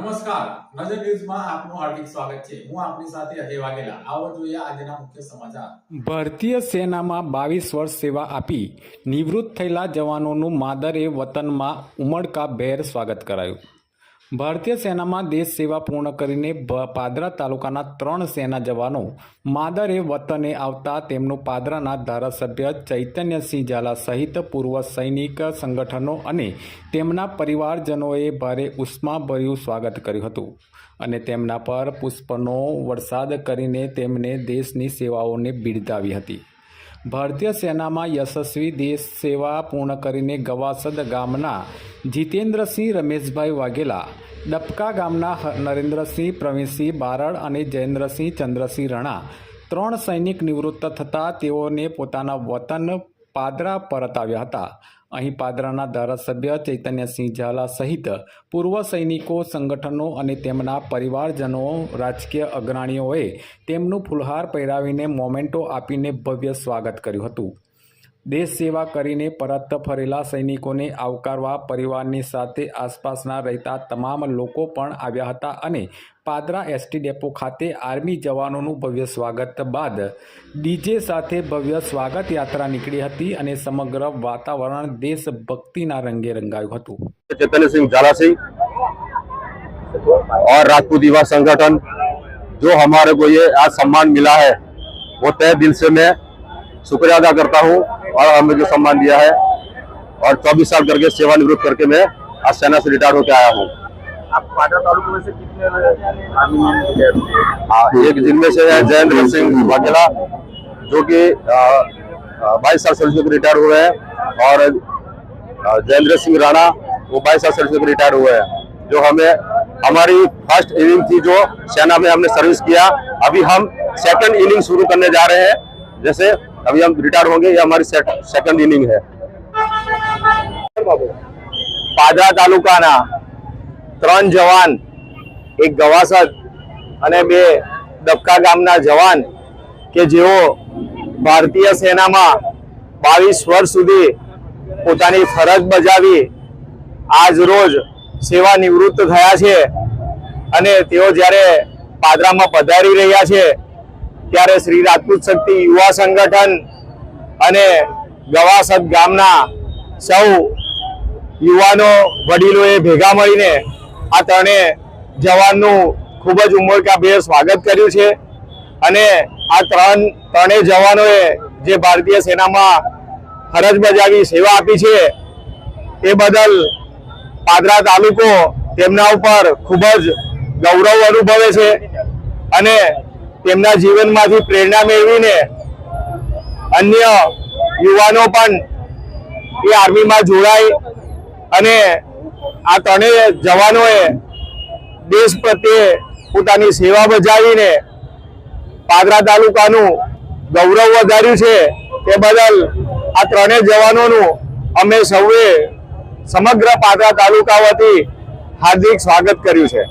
નમસ્કાર. નજર ન્યૂઝમાં આપનું હાર્દિક સ્વાગત છે. હું આપની સાથે અજય વાઘેલા. આવો જોઈએ આજના મુખ્ય સમાચાર. ભારતીય સેનામાં બાવીસ વર્ષ સેવા આપી નિવૃત્ત થયેલા જવાનોનું માદરે વતનમાં ઉમળકાભેર સ્વાગત કરાયું. ભારતીય સેનામાં દેશ સેવા પૂર્ણ કરીને પાદરા તાલુકાના ત્રણ સેના જવાનો માદરે વતને આવતા તેમનું પાદરાના ધારાસભ્ય ચૈતન્યસિંહ ઝાલા સહિત પૂર્વ સૈનિક સંગઠનો અને તેમના પરિવારજનોએ ભારે ઉષ્માભર્યું સ્વાગત કર્યું હતું. અને તેમના પર પુષ્પનો વરસાદ કરીને તેમને દેશની સેવાઓને બિરદાવી હતી. ભારતીય સેનામાં યશસ્વી દેશ સેવા પૂર્ણ કરીને ગવાસદ ગામના જીતેન્દ્રસિંહ રમેશભાઈ વાઘેલા ડબકા ગામના નરેન્દ્રસિંહ, પ્રવીણસિંહ બારડ અને જયેન્દ્રસિંહ ચંદ્રસિંહ રણા ત્રણ સૈનિક નિવૃત્ત થતાં તેઓને પોતાના વતન પાદરા પરત આવ્યા હતા. અહીં પાદરાના ધારાસભ્ય ચૈતન્યસિંહ ઝાલા સહિત પૂર્વ સૈનિકો, સંગઠનો અને તેમના પરિવારજનો, રાજકીય અગ્રણીઓએ તેમનું ફુલહાર પહેરાવીને મોમેન્ટો આપીને ભવ્ય સ્વાગત કર્યું હતું. દેશ સેવા કરીને પરત ફરેલા સૈનિકોને આવકારવા પરિવારની સાથે આસપાસના રહેતા તમામ લોકો પણ આવ્યા હતા અને પાદરા એસટી ડેપો ખાતે આર્મી જવાનોનું ભવ્ય સ્વાગત બાદ ડીજે સાથે ભવ્ય સ્વાગત યાત્રા નીકળી હતી અને સમગ્ર વાતાવરણ દેશભક્તિના રંગે રંગાયું હતું चैतन्य सिंह झाला सिंह और राजपूत युवा संगठन जो हमारे को ये आज सम्मान मिला है वो तय दिल से मैं शुक्रिया अदा करता हूँ और हमें जो सम्मान दिया है और 24 साल करके सेवानिवृत्त करके मैं आज सेना से रिटायर होकर आया हूँ। हाँ, एक जिनमें से है जयेंद्र सिंह वाघेला जो कि बाईस साल सर्विस में रिटायर हुए हैं और जयेंद्र सिंह राणा वो बाईस साल सर्विस में रिटायर हुए हैं जो हमें हमारी फ़र्स्ट इनिंग थी जो सेना में हमने सर्विस किया। अभी हम सेकंड इनिंग शुरू करने जा रहे हैं जैसे अभी हम रिटायर होंगे ये हमारी सेकंड इनिंग है પાદરા તાલુકાના ત્રણ જવાન એક ગવાસદ અને બે દબકા ગામના જવાન કે જેઓ ભારતીય સેનામાં બાવીસ વર્ષ સુધી પોતાની ફરજ બજાવી આજ રોજ સેવા નિવૃત્ત થયા છે અને તેઓ જ્યારે પાદરામાં પધારી રહ્યા છે ત્યારે શ્રી રાજપૂત શક્તિ યુવા સંગઠન અને ગવાસદ ગામના સૌ યુવાનો વડીલોએ ભેગા મળીને આ ત્રણે જવાનનું ખૂબ જ ઉમળકાભેર સ્વાગત કર્યું છે. અને આ ત્રણ, ત્રણેય જવાનોએ જે ભારતીય સેનામાં ફરજ બજાવી સેવા આપી છે, એ બદલ પાદરા તાલુકો તેમના ઉપર ખૂબ જ ગૌરવ અનુભવે છે. અને તેમના જીવનમાંથી પ્રેરણા મેળવીને અન્ય યુવાનો પણ એ આર્મીમાં જોડાય અને આ ત્રણેય જવાનોએ દેશ પ્રત્યે પોતાની સેવા બજાવીને પાદરા તાલુકાનું ગૌરવ વધાર્યું છે તે બદલ આ ત્રણેય જવાનોનું અમે સૌએ સમગ્ર પાદરા તાલુકા વતી હાર્દિક સ્વાગત કર્યું છે.